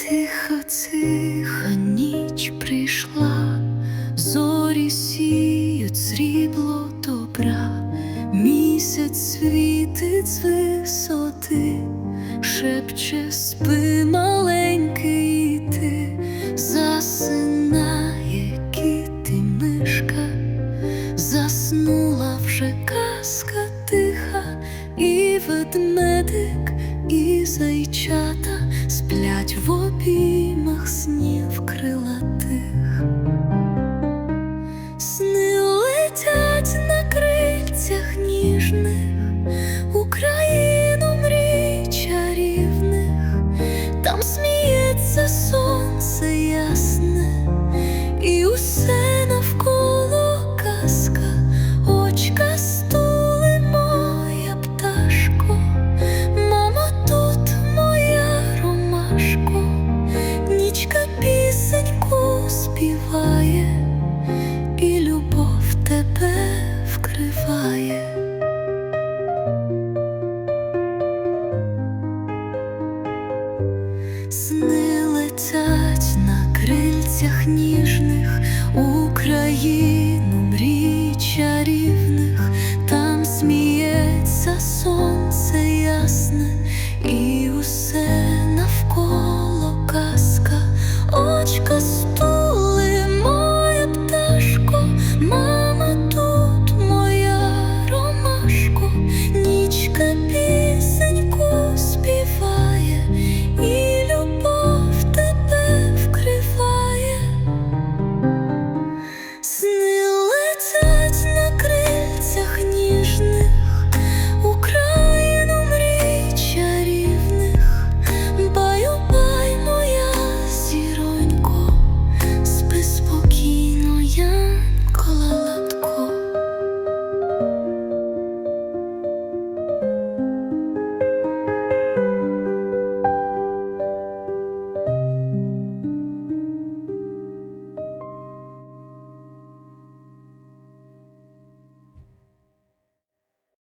Тиха, тиха ніч прийшла, зорі сіють срібло добра, місяць світить з висоти, шепче спи маленький ти, засинає кіт і мишка, заснула вже казка тиха, і ведмедик, і зайчата сплять в обіймах снів крилатих. Сни летять на крильцях ніжних, Україну мрій чарівних, там сміється сонце ясне, і усе важко, нічка пісеньку співає, і любов тебе вкриває. Сни летять на крильцях ніжних Україну мрій чарівних, там сміється сонце ясне.